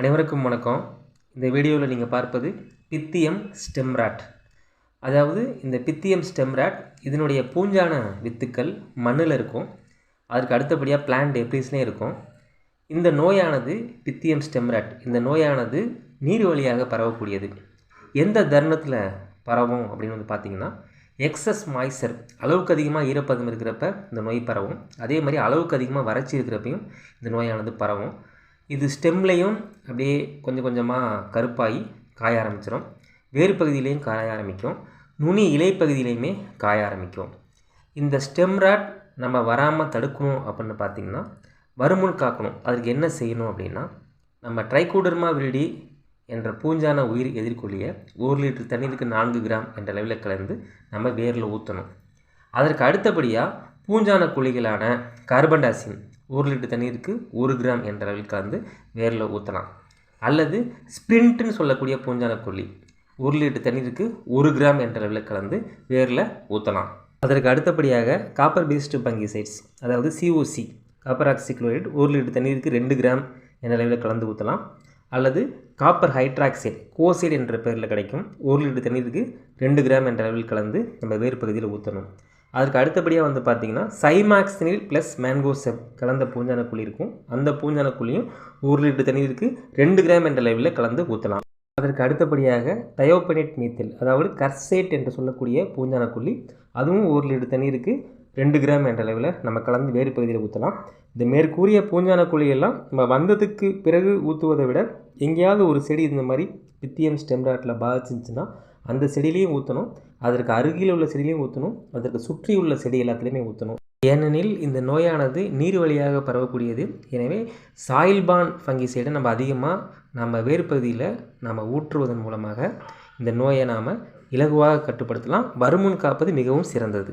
அனைவருக்கும் வணக்கம். இந்த வீடியோவில் நீங்கள் பார்ப்பது பித்தியம் ஸ்டெம்ராட் அதாவது இந்த பித்தியம் ஸ்டெம்ராட் இதனுடைய பூஞ்சான வித்துக்கள் மண்ணில் இருக்கும். அதற்கு அடுத்தபடியாக பிளான்ட் எப்ரிஸ்லேயும் இருக்கும். இந்த நோயானது பித்தியம் ஸ்டெம்ராட் இந்த நோயானது நீர் வழியாக பரவக்கூடியது. எந்த தருணத்தில் பரவும் அப்படின்னு வந்து பார்த்தீங்கன்னா எக்ஸஸ் மாய்ச்சர் அளவுக்கு அதிகமாக ஈரப்பதம் இருக்கிறப்ப இந்த நோய் பரவும். அதே மாதிரி அளவுக்கு அதிகமாக வறட்சி இருக்கிறப்பையும் இந்த நோயானது பரவும். இது ஸ்டெம்லையும் அப்படியே கொஞ்சம் கொஞ்சமாக கருப்பாகி காய ஆரம்பிச்சிடும் வேறு பகுதியிலையும் காய ஆரம்பிக்கும். நுனி இலைப்பகுதியிலையுமே காய ஆரம்பிக்கும். இந்த ஸ்டெம் ராட் நம்ம வராமல் தடுக்கணும் அப்படின்னு பார்த்திங்கன்னா வருமுன் காக்கணும். அதுக்கு என்ன செய்யணும் அப்படின்னா நம்ம ட்ரைகோடர்மா விரிடி என்ற பூஞ்சான உயிர் எதிர்கொள்ளிய ஒரு லிட்டர் தண்ணீருக்கு நான்கு கிராம் என்ற அளவில் கலந்து நம்ம வேரில் ஊற்றணும் அதற்கு அடுத்தபடியாக பூஞ்சான குழிகளான கார்பன் டாசின் ஒரு லிட்டர் தண்ணீருக்கு ஒரு கிராம் என்ற அளவில் கலந்து வேரில் ஊற்றலாம் அல்லது ஸ்ப்ரிண்ட்டுன்னு சொல்லக்கூடிய பூஞ்சான கொல்லி ஒரு லிட்டர் தண்ணீருக்கு ஒரு கிராம் என்ற அளவில் கலந்து வேரில் ஊற்றலாம் அதற்கு அடுத்தபடியாக காப்பர் பேஸ்டு பங்கிசைட்ஸ் அதாவது சிஓசி காப்பர் ஆக்சிக்ளோரைட் ஒரு லிட்டர் தண்ணீருக்கு ரெண்டு கிராம் என்ற அளவில் கலந்து ஊற்றலாம் அல்லது காப்பர் ஹைட்ராக்சைடு கோசைடு என்ற பேரில் கிடைக்கும் ஒரு லிட்டர் தண்ணீருக்கு ரெண்டு கிராம் என்ற அளவில் கலந்து நம்ம வேறு பகுதியில் ஊற்றணும் அதற்கு அடுத்தபடியாக வந்து பார்த்திங்கன்னா சைமாக்சினில் ப்ளஸ் மேங்கோசெப் கலந்த பூஞ்சான குழி இருக்கும். அந்த பூஞ்சான குழியும் ஒரு லிட்டர் தண்ணீருக்கு ரெண்டு கிராம் என்ற அளவில் கலந்து ஊற்றலாம் அதற்கு அடுத்தபடியாக தயோபனேட் மீத்தில் அதாவது கர்சேட் என்று சொல்லக்கூடிய பூஞ்சான குழி. அதுவும் ஒரு லிட்டர் தண்ணீருக்கு ரெண்டு கிராம் என்ற அளவில் நம்ம கலந்து வேறு பகுதியில் ஊற்றலாம் இந்த மேற்கூறிய பூஞ்சான குழியெல்லாம் நம்ம வந்ததுக்கு பிறகு ஊற்றுவதை விட எங்கேயாவது ஒரு செடி இந்த மாதிரி பித்தியம் ஸ்டெம்ராட்டில் பாதிச்சிருந்துச்சுன்னா அந்த செடியிலையும் ஊற்றணும் அதற்கு அருகில் உள்ள செடியிலையும் ஊற்றணும் அதற்கு சுற்றி உள்ள செடி எல்லாத்துலேயுமே ஊற்றணும் ஏனெனில் இந்த நோயானது நீர் வழியாக பரவக்கூடியது. எனவே சாயில்பான் ஃபங்கிசைடை நம்ம அதிகமாக நம்ம வேறுபகுதியில் நம்ம ஊற்றுவதன் மூலமாக இந்த நோயை நாம் இலகுவாக கட்டுப்படுத்தலாம். வருமுன் காப்பது மிகவும் சிறந்தது.